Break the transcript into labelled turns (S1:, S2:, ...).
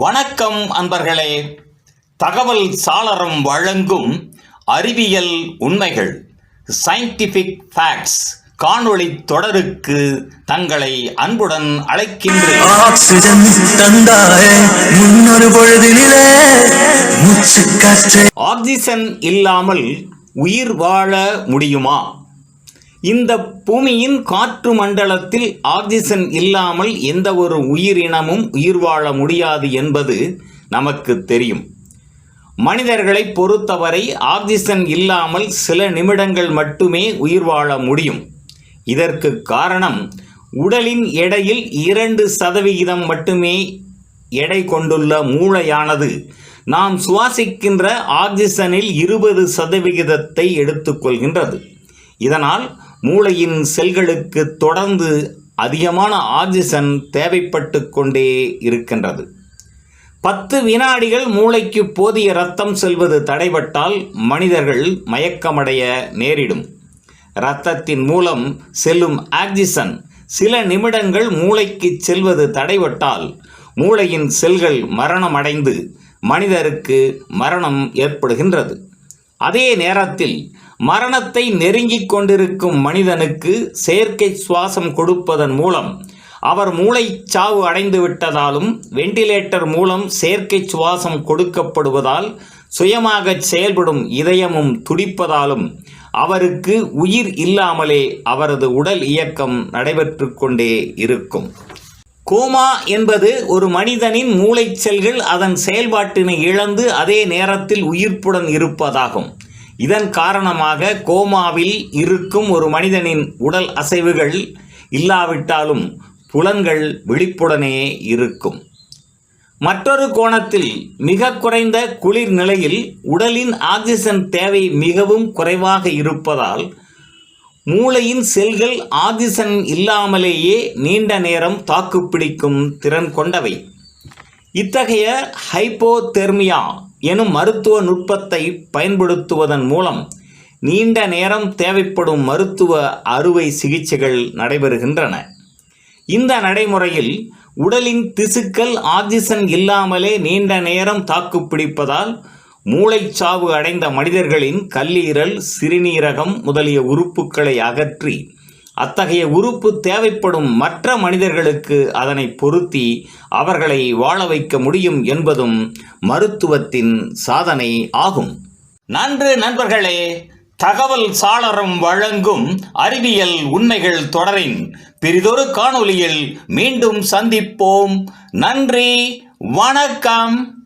S1: வணக்கம் அன்பர்களே. தகவல் சாளரம் வழங்கும் அறிவியல் உண்மைகள் சயின்டிஃபிக் ஃபேக்ட்ஸ் காணொளி தொடருக்கு தங்களை அன்புடன் அழைக்கின்றேன்.
S2: ஆக்சிஜன் தந்தாயே முன்னொரு பொழுதினிலே மூச்சு காற்றே
S1: ஆக்சிஜன் இல்லாமல் உயிர் வாழ முடியுமா? இந்த பூமியின் காற்று மண்டலத்தில் ஆக்சிஜன் இல்லாமல் எந்த ஒரு உயிரினமும் உயிர் வாழ முடியாது என்பது நமக்கு தெரியும். மனிதர்களை பொறுத்தவரை ஆக்சிஜன் இல்லாமல் சில நிமிடங்கள் மட்டுமே உயிர் வாழ முடியும். இதற்கு காரணம் உடலின் எடையில் இரண்டு சதவிகிதம் மட்டுமே எடை கொண்டுள்ள மூளையானது. நாம் சுவாசிக்கின்ற ஆக்சிஜனில் இருபது சதவிகிதத்தை எடுத்துக்கொள்கின்றது. இதனால் மூளையின் செல்களுக்கு தொடர்ந்து அதிகமான ஆக்சிஜன் தேவைப்பட்டு கொண்டே இருக்கின்றது. பத்து வினாடிகள் மூளைக்கு போதிய ரத்தம் செல்வது தடைபட்டால் மனிதர்கள் மயக்கமடைய நேரிடும். இரத்தத்தின் மூலம் செல்லும் ஆக்சிஜன் சில நிமிடங்கள் மூளைக்கு செல்வது தடைபட்டால் மூளையின் செல்கள் மரணமடைந்து மனிதருக்கு மரணம் ஏற்படுகின்றது. அதே நேரத்தில் மரணத்தை நெருங்கிக் கொண்டிருக்கும் மனிதனுக்கு செயற்கை சுவாசம் கொடுப்பதன் மூலம் அவர் மூளைச்சாவு அடைந்து விட்டதாலும் வெண்டிலேட்டர் மூலம் செயற்கை சுவாசம் கொடுக்கப்படுவதால் சுயமாக செயல்படும் இதயமும் துடிப்பதாலும் அவருக்கு உயிர் இல்லாமலே அவரது உடல் இயக்கம் நடைபெற்று கொண்டே இருக்கும். கோமா என்பது ஒரு மனிதனின் மூளை செல்கள் அதன் செயல்பாட்டினை இழந்து அதே நேரத்தில் உயிர்ப்புடன் இருப்பதாகும். இதன் காரணமாக கோமாவில் இருக்கும் ஒரு மனிதனின் உடல் அசைவுகள் இல்லாவிட்டாலும் புலன்கள் விழிப்புடனே இருக்கும். மற்றொரு கோணத்தில் மிக குறைந்த குளிர் நிலையில் உடலின் ஆக்சிஜன் தேவை மிகவும் குறைவாக இருப்பதால் மூளையின் செல்கள் ஆதிசன் இல்லாமலேயே நீண்ட நேரம் தாக்குப்பிடிக்கும் திறன் கொண்டவை. இத்தகைய ஹைப்போதெர்மியா எனும் மருத்துவ நுட்பத்தை பயன்படுத்துவதன் மூலம் நீண்ட நேரம் தேவைப்படும் மருத்துவ அறுவை சிகிச்சைகள் நடைபெறுகின்றன. இந்த நடைமுறையில் உடலின் திசுக்கள் ஆக்சிஜன் இல்லாமலே நீண்ட நேரம் தாக்குப்பிடிப்பதால் மூளைச்சாவு அடைந்த மனிதர்களின் கல்லீரல் சிறுநீரகம் முதலிய உறுப்புகளை அகற்றி அத்தகைய உறுப்பு தேவைப்படும் மற்ற மனிதர்களுக்கு அதனை பொருத்தி அவர்களை வாழ வைக்க முடியும் என்பதும் மருத்துவத்தின் சாதனை ஆகும். நன்று நண்பர்களே தகவல் சாளரம் வழங்கும் அறிவியல் உண்மைகள் தொடரின் பிரிதொரு காணொளியில் மீண்டும் சந்திப்போம். நன்றி வணக்கம்.